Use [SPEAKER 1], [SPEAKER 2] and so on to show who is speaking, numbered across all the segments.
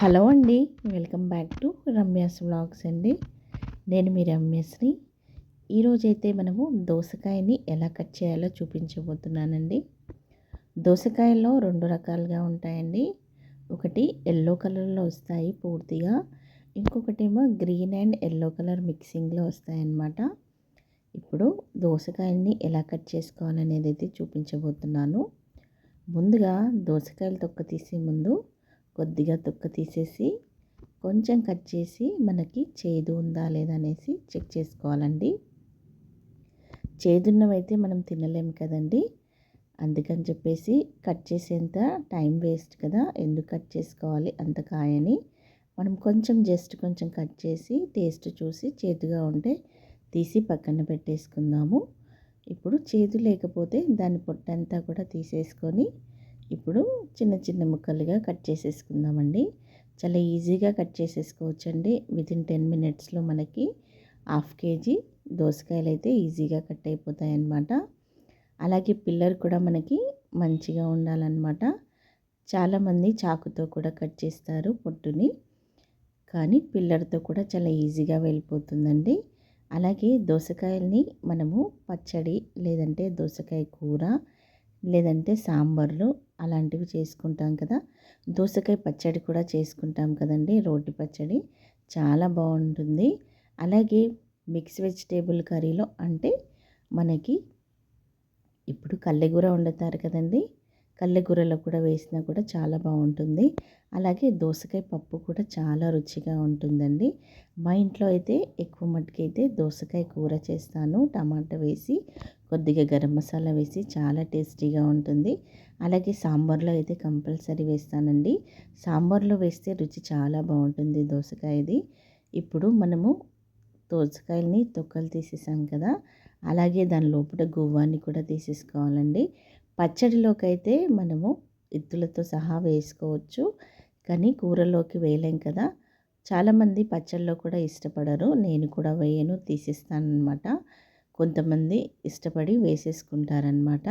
[SPEAKER 1] Hello అండి welcome back to Ramya's vlogs అండి. నేను మీ రమ్యశ్రీ. ఈరోజైతే మనము దోసకాయని ఎలా కట్ చేయాలో చూపించబోతున్నానండి. దోసకాయల్లో రెండు రకాలుగా ఉంటాయండి. ఒకటి ఎల్లో కలర్లో వస్తాయి పూర్తిగా ఇంకొకటేమో గ్రీన్ అండ్ ఎల్లో కలర్ మిక్సింగ్లో వస్తాయన్నమాట. ఇప్పుడు దోసకాయల్ని ఎలా కట్ చేసుకోవాలనేది అయితే చూపించబోతున్నాను. ముందుగా దోసకాయలు తొక్క తీసే ముందు కొద్దిగా తొక్క తీసేసి కొంచెం కట్ చేసి మనకి చేదు ఉందా లేదా అనేసి చెక్ చేసుకోవాలండి. చేదున్నవైతే మనం తినలేము కదండి. అందుకని చెప్పేసి కట్ చేసేంత టైం వేస్ట్ కదా ఎందుకు కట్ చేసుకోవాలి అంత కాయని. మనం కొంచెం జస్ట్ కొంచెం కట్ చేసి టేస్ట్ చూసి చేదుగా ఉంటే తీసి పక్కన పెట్టేసుకుందాము. ఇప్పుడు చేదు లేకపోతే దాని పొట్టంతా కూడా తీసేసుకొని ఇప్పుడు చిన్న చిన్న ముక్కలుగా కట్ చేసేసుకుందామండి. చాలా ఈజీగా కట్ చేసేసుకోవచ్చండి. వితిన్ టెన్ మినిట్స్లో మనకి హాఫ్ కేజీ దోసకాయలు అయితే ఈజీగా కట్ అయిపోతాయి అన్నమాట అలాగే పిల్లర్ కూడా మనకి మంచిగా ఉండాలన్నమాట. చాలామంది చాకుతో కూడా కట్ చేస్తారు పొట్టుని. కానీ పిల్లర్తో కూడా చాలా ఈజీగా వెళ్ళిపోతుందండి. అలాగే దోసకాయల్ని మనము పచ్చడి లేదంటే దోసకాయ కూర లేదంటే సాంబార్లు అలాంటివి చేసుకుంటాం కదా. దోసకాయ పచ్చడి కూడా చేసుకుంటాం కదండి రోటి పచ్చడి. చాలా బాగుంటుంది. అలాగే మిక్స్ వెజిటేబుల్ కర్రీలో అంటే మనకి ఇప్పుడు కల్లెగూర వండుతారు కదండి కల్లెగూరలో కూడా వేసినా కూడా చాలా బాగుంటుంది. అలాగే దోసకాయ పప్పు కూడా చాలా రుచిగా ఉంటుందండి. మా ఇంట్లో అయితే ఎక్కువ మట్టుకైతే దోసకాయ కూర చేస్తాను టమాటా వేసి కొద్దిగా గరం మసాలా వేసి చాలా టేస్టీగా ఉంటుంది. అలాగే సాంబార్లో అయితే కంపల్సరీ వేస్తానండి. సాంబార్లో వేస్తే రుచి చాలా బాగుంటుంది దోసకాయది ఇప్పుడు మనము దోసకాయల్ని తొక్కలు తీసేసాం కదా అలాగే దాని లోపల గువ్వాన్ని కూడా తీసేసుకోవాలండి. పచ్చడిలోకి అయితే మనము ఇత్తులతో సహా వేసుకోవచ్చు కానీ కూరలోకి వేయలేం కదా. చాలామంది పచ్చళ్ళలో కూడా ఇష్టపడరు నేను కూడా వేయను తీసేస్తాను అనమాట కొంతమంది ఇష్టపడి వేసేసుకుంటారనమాట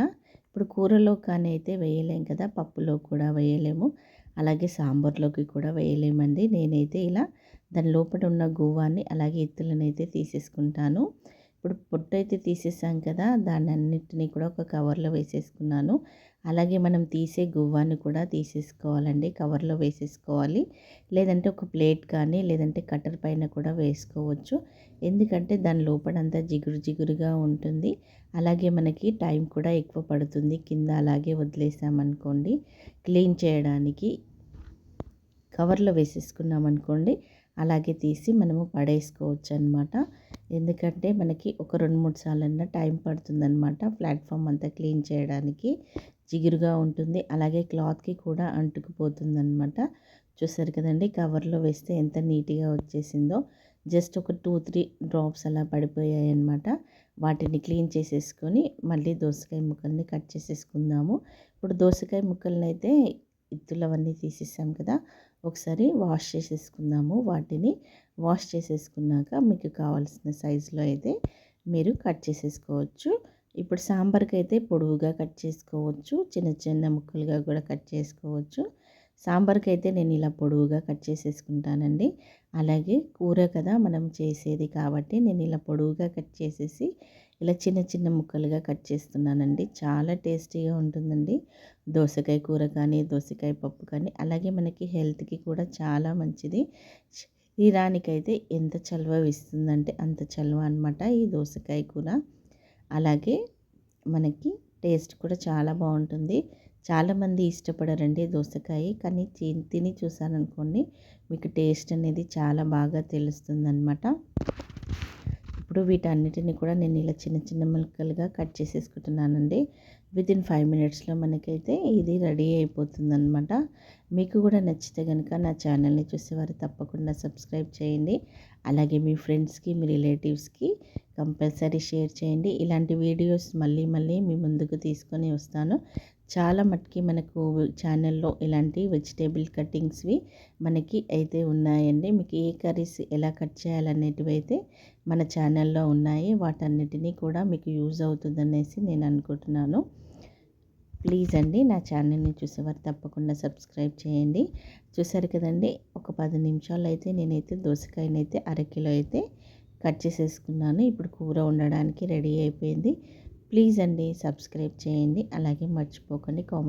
[SPEAKER 1] ఇప్పుడు కూరలో కానీ అయితే వేయలేం కదా పప్పులో కూడా వేయలేము. అలాగే సాంబార్లోకి కూడా వేయలేమండి. నేనైతే ఇలా దాని లోపల ఉన్న గువ్వాన్ని అలాగే ఎత్తులనైతే అయితే తీసేసుకుంటాను. ఇప్పుడు పొట్టు అయితే తీసేసాం కదా దాన్ని అన్నిటినీ కూడా ఒక కవర్లో వేసేసుకున్నాను. అలాగే మనం తీసే గువ్వాన్ని కూడా తీసేసుకోవాలండి కవర్లో వేసేసుకోవాలి. లేదంటే ఒక ప్లేట్ కానీ లేదంటే కట్టర్ పైన కూడా వేసుకోవచ్చు. ఎందుకంటే దాని లోపలంతా జిగురు జిగురుగా ఉంటుంది. అలాగే మనకి టైం కూడా ఎక్కువ పడుతుంది కింద అలాగే వదిలేసామనుకోండి క్లీన్ చేయడానికి. కవర్లో వేసేసుకున్నాం అనుకోండి అలాగే తీసి మనము పడేసుకోవచ్చు అనమాట ఎందుకంటే మనకి ఒక రెండు మూడు సార్లన్నా టైం పడుతుందనమాట ప్లాట్ఫామ్ అంతా క్లీన్ చేయడానికి. జిగురుగా ఉంటుంది. అలాగే క్లాత్కి కూడా అంటుకుపోతుంది అనమాట చూసారు కదండి కవర్లో వేస్తే ఎంత నీట్గా వచ్చేసిందో. జస్ట్ ఒక టూ త్రీ డ్రాప్స్ అలా పడిపోయాయి అనమాట వాటిని క్లీన్ చేసేసుకొని మళ్ళీ దోసకాయ ముక్కల్ని కట్ చేసేసుకుందాము. ఇప్పుడు దోసకాయ ముక్కల్ని అయితే తీసేసాం కదా ఒకసారి వాష్ చేసేసుకుందాము. వాటిని వాష్ చేసేసుకున్నాక మీకు కావాల్సిన సైజులో అయితే మీరు కట్ చేసేసుకోవచ్చు. ఇప్పుడు సాంబార్కి అయితే పొడవుగా కట్ చేసుకోవచ్చు. చిన్న చిన్న ముక్కలుగా కూడా కట్ చేసుకోవచ్చు. సాంబార్కి అయితే నేను ఇలా పొడవుగా కట్ చేసేసుకుంటానండి. అలాగే కూర కదా మనం చేసేది కాబట్టి నేను ఇలా పొడవుగా కట్ చేసేసి ఇలా చిన్న చిన్న ముక్కలుగా కట్ చేస్తున్నానండి. చాలా టేస్టీగా ఉంటుందండి. దోసకాయ కూర కానీ దోసకాయ పప్పు కానీ అలాగే మనకి హెల్త్కి కూడా చాలా మంచిది. శరీరానికైతే ఎంత చలువ ఇస్తుందంటే అంత చలువ అనమాట ఈ దోసకాయ కూర. అలాగే మనకి టేస్ట్ కూడా చాలా బాగుంటుంది. చాలామంది ఇష్టపడరండి దోసకాయ కానీ తిని చూసారనుకోండి మీకు టేస్ట్ అనేది చాలా బాగా తెలుస్తుంది అనమాట ఇప్పుడు వీటన్నిటిని కూడా నేను ఇలా చిన్న చిన్న ముక్కలుగా కట్ చేసేసుకుంటున్నానండి. విత్ ఇన్ ఫైవ్ మినిట్స్లో మనకైతే ఇది రెడీ అయిపోతుందనమాట మీకు కూడా నచ్చితే కనుక నా ఛానల్ని చూసేవారు తప్పకుండా సబ్స్క్రైబ్ చేయండి. అలాగే మీ ఫ్రెండ్స్కి మీ రిలేటివ్స్కి కంపల్సరీ షేర్ చేయండి. ఇలాంటి వీడియోస్ మళ్ళీ మళ్ళీ మీ ముందుకు తీసుకొని వస్తాను. చాలా మట్టుకి మనకు ఛానల్లో ఇలాంటి వెజిటేబుల్ కటింగ్స్వి మనకి అయితే ఉన్నాయండి. మీకు ఏ కర్రీస్ ఎలా కట్ చేయాలనేటివి అయితే మన ఛానల్లో ఉన్నాయి. వాటన్నిటినీ కూడా మీకు యూజ్ అవుతుందనేసి నేను అనుకుంటున్నాను. ప్లీజ్ అండి నా ఛానల్ని చూసేవారు తప్పకుండా సబ్స్క్రైబ్ చేయండి. చూసారు కదండి ఒక పది నిమిషాలు అయితే నేనైతే దోసకాయనైతే అరకిలో అయితే కట్ చేసేసుకున్నాను. ఇప్పుడు కూర ఉండడానికి రెడీ అయిపోయింది. ప్లీజ్ అండి సబ్స్క్రైబ్ చేయండి. అలాగే మర్చిపోకండి. కామెంట్